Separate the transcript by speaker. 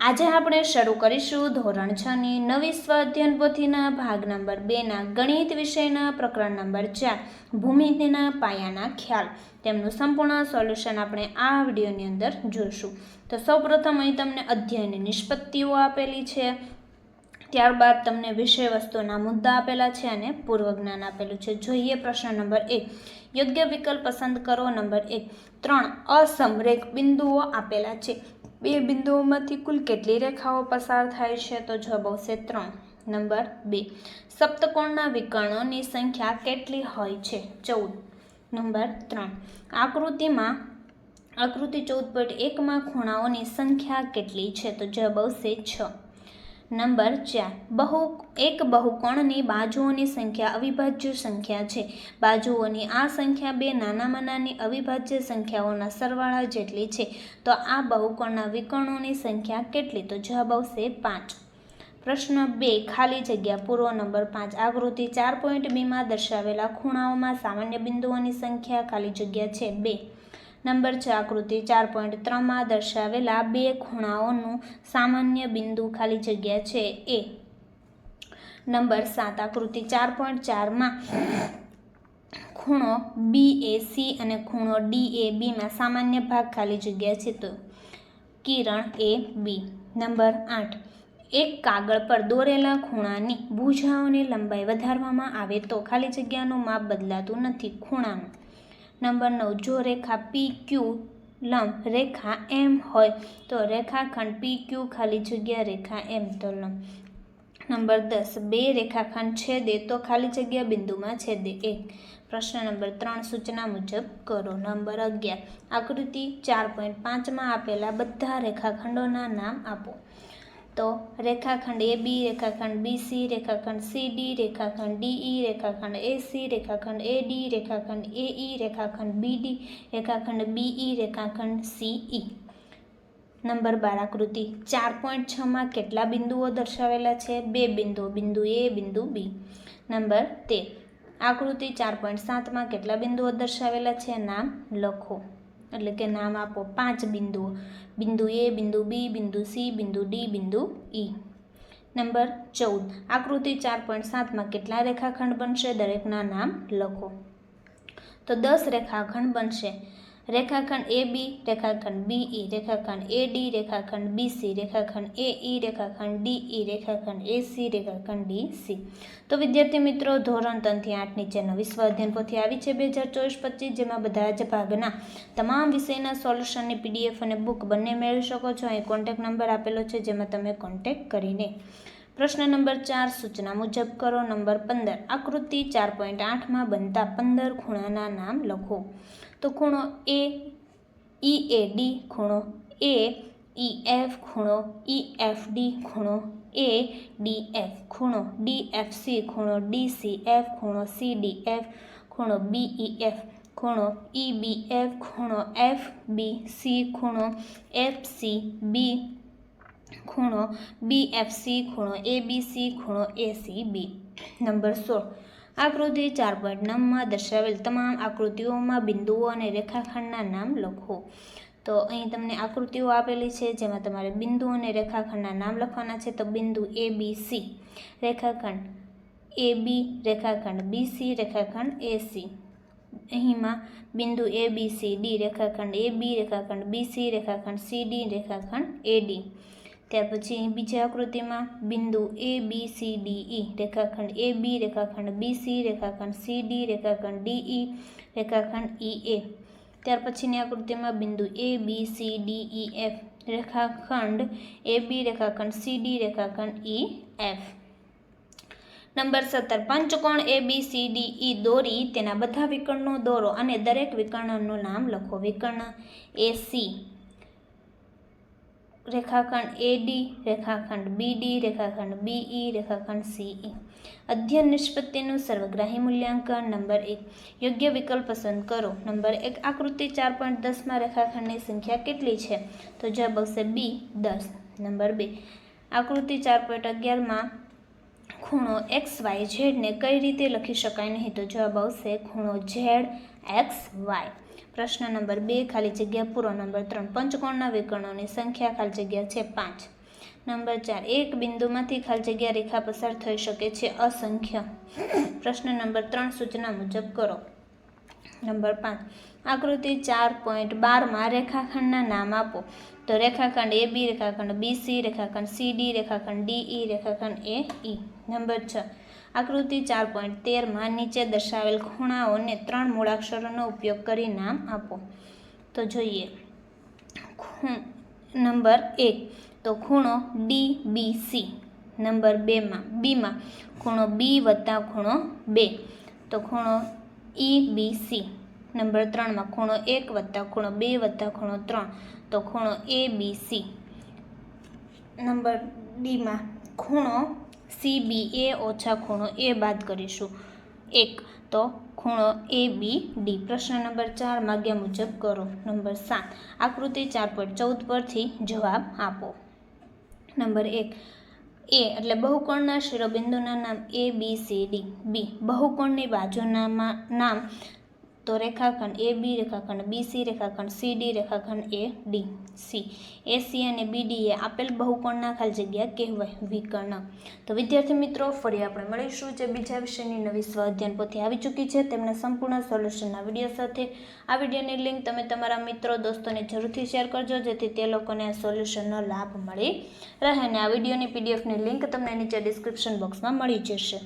Speaker 1: આજે આપણે શરૂ કરીશું ધોરણ છ ની નવી સ્વાધ્યન પોથીના ભાગ નંબર બેના ગણિત વિષયના પ્રકરણ નંબર ચાર, ભૂમિતિના પાયાના ખ્યાલ. તેમનું સંપૂર્ણ સોલ્યુશન આપણે આ વિડીયોની અંદર જોઈશું. તો સૌપ્રથમ અહીં તમને અધ્યયનની નિષ્પત્તિઓ આપેલી છે. ત્યારબાદ તમને વિષય વસ્તુના મુદ્દા આપેલા છે અને પૂર્વ જ્ઞાન આપેલું છે. જોઈએ પ્રશ્ન નંબર એક. યોગ્ય વિકલ્પ પસંદ કરો. નંબર એક. ત્રણ. અસમરેખ બિંદુઓ આપેલા છે. બે બિંદુઓમાંથી કુલ કેટલી રેખાઓ પસાર થાય છે? તો જવાબ આવશે ત્રણ. નંબર બે. સપ્તકોણના વિકર્ણોની સંખ્યા કેટલી હોય છે? ચૌદ. નંબર ત્રણ. આકૃતિમાં, આકૃતિ ચૌદ પોઈન્ટ એકમાં ખૂણાઓની સંખ્યા કેટલી છે? તો જવાબ આવશે છ. નંબર ચાર. બહુ, એક બહુકોણની બાજુઓની સંખ્યા અવિભાજ્ય સંખ્યા છે. બાજુઓની આ સંખ્યા બે નાનામાં નાની અવિભાજ્ય સંખ્યાઓના સરવાળા જેટલી છે. તો આ બહુકોણના વિકર્ણોની સંખ્યા કેટલી? તો જવાબ આવશે પાંચ. પ્રશ્ન બે, ખાલી જગ્યા પૂર્વ નંબર પાંચ. આકૃતિ ચાર પોઈન્ટ બીમાં દર્શાવેલા ખૂણાઓમાં સામાન્ય બિંદુઓની સંખ્યા ખાલી જગ્યા છે બે. નંબર છ આકૃતિ ચાર પોઈન્ટ ત્રણમાં દર્શાવેલા બે ખૂણાઓનું સામાન્ય બિંદુ ખાલી જગ્યા છે એ. નંબર સાત, આકૃતિ ચાર પોઈન્ટ ચારમાં ખૂણો બી એ સી અને ખૂણો ડી એ બીમાં સામાન્ય ભાગ ખાલી જગ્યા છે તો કિરણ એ બી નંબર આઠ, એક કાગળ પર દોરેલા ખૂણાની ભૂજાઓની લંબાઈ વધારવામાં આવે તો ખાલી જગ્યાનું માપ બદલાતું નથી ખૂણાનું. નંબર નવ, જો રેખા પી ક્યુ લંબ રેખા એમ હોય, તો રેખાખંડ પી ક્યુ ખાલી જગ્યા રેખા એમ તો લંબ. નંબર દસ, બે રેખાખંડ છેદે, તો ખાલી જગ્યા બિંદુમાં છેદે. એક. પ્રશ્ન નંબર ત્રણ, સૂચના મુજબ કરો. નંબર અગિયાર. આકૃતિ ચાર પોઈન્ટ પાંચમાં આપેલા બધા રેખાખંડોના નામ આપો. તો રેખાખંડ એ બી, રેખાખંડ બી સી, રેખાખંડ સી ડી, રેખાખંડ ડીઈ રેખાખંડ એ સી, રેખાખંડ એ ડી, રેખાખંડ એ ઈ, રેખાખંડ બી ડી, રેખાખંડ બીઈ રેખાખંડ સીઈ નંબર બાર આકૃતિ. ચાર પોઈન્ટ છમાં કેટલા બિંદુઓ દર્શાવેલા છે? બે બિંદુઓ બિંદુ એ, બિંદુ બી. નંબર તેર. આકૃતિ ચાર પોઈન્ટ સાતમાં કેટલા બિંદુઓ દર્શાવેલા છે? નામ લખો. એટલે કે નામ આપો પાંચ બિંદુઓ. બિંદુ એ, બિંદુ બી, બિંદુ સી, બિંદુ ડી, બિંદુ ઈ. નંબર ચૌદ. આકૃતિ ચાર પોઈન્ટ સાતમાં કેટલા રેખાખંડ બનશે? દરેકના નામ લખો. તો દસ રેખાખંડ બનશે. રેખાખંડ એ બી રેખાખંડ બી ઈ રેખાખંડ એ ડી રેખાખંડ બી સી રેખાખંડ એ ઈ રેખાખંડ ડી ઈ રેખાખંડ એ સી રેખાખંડ ડી સી તો વિદ્યાર્થી મિત્રો, ધોરણ ત્રણથી આઠ નીચેનો નવી સ્વાધ્યાયન પોથી આવી છે બે હજાર ચોવીસ પચીસ, જેમાં બધા જ ભાગના તમામ વિષયના સોલ્યુશનની પીડીએફ અને બુક બંને મેળવી શકો છો. અહીં કોન્ટેક નંબર આપેલો છે, જેમાં તમે કોન્ટેક કરીને પ્રશ્ન નંબર ચાર સૂચના મુજબ કરો નંબર પંદર. આકૃતિ ચાર પોઈન્ટ આઠમાં બનતા પંદર ખૂણાના નામ લખો. તો ખૂણો એ, ઈ એ ડી, ખૂણો એ, ઈ એફ, ખૂણો ઈ એફ ડી, ખૂણો એ ડી એફ, ખૂણો ડી એફ સી, ખૂણો ડી સી એફ, ખૂણો સી ડી એફ, ખૂણો બી ઈ એફ, ખૂણો ઈ બી એફ, ખૂણો એફ બી સી, ખૂણો એફ સી બી ખૂણો બી એફ સી ખૂણો એ બી સી ખૂણો એ સી બી નંબર સોળ. આકૃતિ ચાર પોઈન્ટ નવમાં દર્શાવેલ તમામ આકૃતિઓમાં બિંદુઓ અને રેખાખંડના નામ લખો. તો અહીં તમને આકૃતિઓ આપેલી છે, જેમાં તમારે બિંદુ અને રેખાખંડના નામ લખવાના છે. તો બિંદુ એ બી સી રેખાખંડ એ બી રેખાખંડ બી સી રેખાખંડ એ સી અહીંમાં બિંદુ એ બી સી ડી રેખાખંડ એ બી રેખાખંડ બી સી રેખાખંડ સી ડી રેખાખંડ એ ડી ત્યાર પછી બીજી આકૃતિમાં બિંદુ A B C D E રેખાખંડ એ બી રેખાખંડ બી સી રેખાખંડ સી ડી રેખાખંડ ડી ઈ રેખાખંડ ઈ એ ત્યાર પછીની આકૃતિમાં બિંદુ A B C D E F રેખાખંડ એ બી રેખાખંડ સી ડી રેખાખંડ ઈ એફ નંબર સત્તર. પંચકોણ એ બી સી ડી ઈ દોરી તેના બધા વિકર્ણો દોરો અને દરેક વિકર્ણનું નામ લખો. વિકર્ણ એ સી રેખાખંડ એ ડી રેખાખંડ બી ડી રેખાખંડ બીઈ રેખાખંડ સીઈ અધ્યયન નિષ્પત્તિનું સર્વગ્રાહી મૂલ્યાંકન. નંબર એક, યોગ્ય વિકલ્પ પસંદ કરો. નંબર એક, આકૃતિ ચાર પોઈન્ટ દસમાં રેખાખંડની સંખ્યા કેટલી છે? તો જવાબ આવશે બી દસ. નંબર બે, આકૃતિ ચાર પોઈન્ટ અગિયારમાં ખૂણો એક્સ વાય ઝેડને કઈ રીતે લખી શકાય નહીં? તો જવાબ આવશે ખૂણો ઝેડ એક્સ વાય. પ્રશ્ન નંબર બે, ખાલી જગ્યા પૂરો. નંબર ત્રણ, પંચકોણના વિકર્ણોની સંખ્યા, ખાલી જગ્યા છે પાંચ. નંબર ચાર, એક બિંદુમાંથી ખાલી જગ્યા રેખા પસાર થઈ શકે છે અસંખ્ય. પ્રશ્ન નંબર ત્રણ, સૂચના મુજબ કરો. નંબર પાંચ, આકૃતિ ચાર પોઈન્ટ બારમાં રેખાખંડના નામ આપો. તો રેખાખંડ એ બી રેખાખંડ બી સી રેખાખંડ સી ડી રેખાખંડ ઈ રેખાખંડ એ ઈ નંબર છ. આકૃતિ ચાર પોઈન્ટ તેરમાં નીચે દર્શાવેલ ખૂણાઓને ત્રણ મૂળાક્ષરોનો ઉપયોગ કરી નામ આપો. તો જોઈએ. નંબર એક તો ખૂણો ડી બી સી નંબર બેમાં બીમાં ખૂણો બી વત્તા ખૂણો બે. તો ખૂણો ઈ બી સી નંબર ત્રણમાં ખૂણો એક વત્તા ખૂણો બે વત્તા ખૂણો ત્રણ, તો ખૂણો એ બી સી નંબર ડીમાં ખૂણો સી બી એ ઓછા ખૂણો એ બાદ કરીશું. એક, તો ખૂણો એ બી ડી પ્રશ્ન નંબર ચાર માગ્યા મુજબ કરો. નંબર સાત, આકૃતિ ચાર પોઈન્ટ ચૌદ પરથી જવાબ આપો. નંબર એક એ એટલે બહુકોણના શિરોબિંદુના નામ એ બી સી ડી બી બહુકોણની બાજુના નામ તો રેખાખંડ એ બી રેખાખંડ બી સી રેખાખંડ સી ડી રેખાખંડ A D C A C અને બી ડી એ આપેલ બહુકોણના ખાલી જગ્યા કહેવાય, વિકર્ણ. તો વિદ્યાર્થી મિત્રો, ફરી આપણે મળીશું જે બીજા વિષયની નવી સ્વાધ્યાન પોથી આવી ચૂકી છે તેમના સંપૂર્ણ સોલ્યુશનના વીડિયો સાથે. આ વિડીયોની લિંક તમે તમારા મિત્રો, દોસ્તોને જરૂરથી શેર કરજો, જેથી તે લોકોને આ સોલ્યુશનનો લાભ મળી રહે અને આ વિડીયોની પીડીએફની લિંક તમને નીચે ડિસ્ક્રિપ્શન બોક્સમાં મળી જશે.